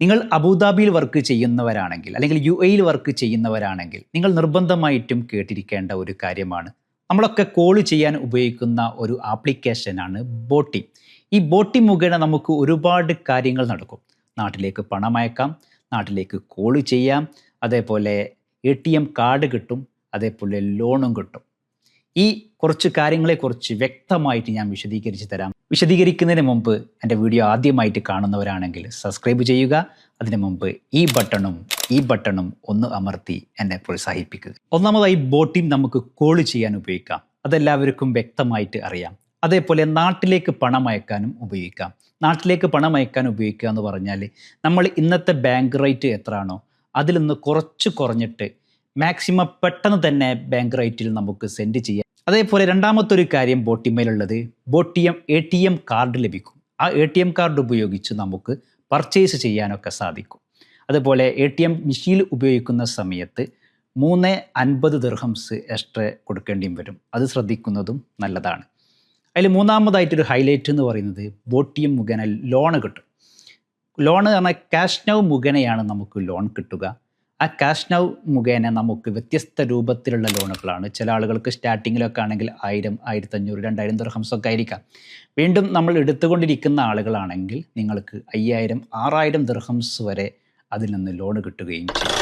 നിങ്ങൾ അബുദാബിയിൽ വർക്ക് ചെയ്യുന്നവരാണെങ്കിൽ അല്ലെങ്കിൽ യു എയിൽ വർക്ക് ചെയ്യുന്നവരാണെങ്കിൽ നിങ്ങൾ നിർബന്ധമായിട്ടും കേട്ടിരിക്കേണ്ട ഒരു കാര്യമാണ്. നമ്മളൊക്കെ കോൾ ചെയ്യാൻ ഉപയോഗിക്കുന്ന ഒരു ആപ്ലിക്കേഷനാണ് ബോട്ടി. ഈ ബോട്ടി മുഖേന നമുക്ക് ഒരുപാട് കാര്യങ്ങൾ നടക്കും. നാട്ടിലേക്ക് പണം അയക്കാം നാട്ടിലേക്ക് കോൾ ചെയ്യാം അതേപോലെ എ കാർഡ് കിട്ടും അതേപോലെ ലോണും കിട്ടും. ഈ കുറച്ച് കാര്യങ്ങളെക്കുറിച്ച് വ്യക്തമായിട്ട് ഞാൻ വിശദീകരിച്ച് തരാം. വിശദീകരിക്കുന്നതിന് മുമ്പ് എന്റെ വീഡിയോ ആദ്യമായിട്ട് കാണുന്നവരാണെങ്കിൽ സബ്സ്ക്രൈബ് ചെയ്യുക. അതിനു മുമ്പ് ഈ ബട്ടണും ഈ ബട്ടണും ഒന്ന് അമർത്തി എന്നെ പ്രോത്സാഹിപ്പിക്കുക. ഒന്നാമതായി ബോട്ടിം നമുക്ക് കോൾ ചെയ്യാൻ ഉപയോഗിക്കാം. അതെല്ലാവർക്കും വ്യക്തമായിട്ട് അറിയാം. അതേപോലെ നാട്ടിലേക്ക് പണം അയക്കാനും ഉപയോഗിക്കാം. നാട്ടിലേക്ക് പണം അയക്കാൻ ഉപയോഗിക്കുക എന്ന് പറഞ്ഞാൽ നമ്മൾ ഇന്നത്തെ ബാങ്ക് റേറ്റ് എത്രയാണോ അതിൽ നിന്ന് കുറച്ച് കുറഞ്ഞിട്ട് മാക്സിമം പെട്ടെന്ന് തന്നെ ബാങ്ക് റേറ്റിൽ നമുക്ക് സെൻഡ് ചെയ്യാം. അതേപോലെ രണ്ടാമത്തൊരു കാര്യം ബോട്ടിമേലുള്ളത് ബോട്ടിയം എ ടി എം കാർഡ് ലഭിക്കും. ആ എ ടി എം കാർഡ് ഉപയോഗിച്ച് നമുക്ക് പർച്ചേസ് ചെയ്യാനൊക്കെ സാധിക്കും. അതുപോലെ എ ടി എം മെഷീൻ ഉപയോഗിക്കുന്ന സമയത്ത് മൂന്ന് അൻപത് ദിർഹംസ് എക്സ്ട്രാ കൊടുക്കേണ്ടിയും വരും. അത് ശ്രദ്ധിക്കുന്നതും നല്ലതാണ്. അതിൽ മൂന്നാമതായിട്ടൊരു ഹൈലൈറ്റ് എന്ന് പറയുന്നത് ബോട്ടിയം മുഖേന ലോണ് കിട്ടും. ലോൺ പറഞ്ഞാൽ ക്യാഷ് നൗ മുഖേനയാണ് നമുക്ക് ലോൺ കിട്ടുക. ആ ക്യാഷ് നൗ മുഖേന നമുക്ക് വ്യത്യസ്ത രൂപത്തിലുള്ള ലോണുകളാണ്. ചില ആളുകൾക്ക് സ്റ്റാർട്ടിങ്ങിലൊക്കെ ആണെങ്കിൽ ആയിരം ആയിരത്തഞ്ഞൂറ് രണ്ടായിരം ദർഹംസൊക്കെ ആയിരിക്കാം. വീണ്ടും നമ്മൾ എടുത്തുകൊണ്ടിരിക്കുന്ന ആളുകളാണെങ്കിൽ നിങ്ങൾക്ക് അയ്യായിരം ആറായിരം ദർഹംസ് വരെ അതിൽ നിന്ന് ലോണ് കിട്ടുകയും ചെയ്യും.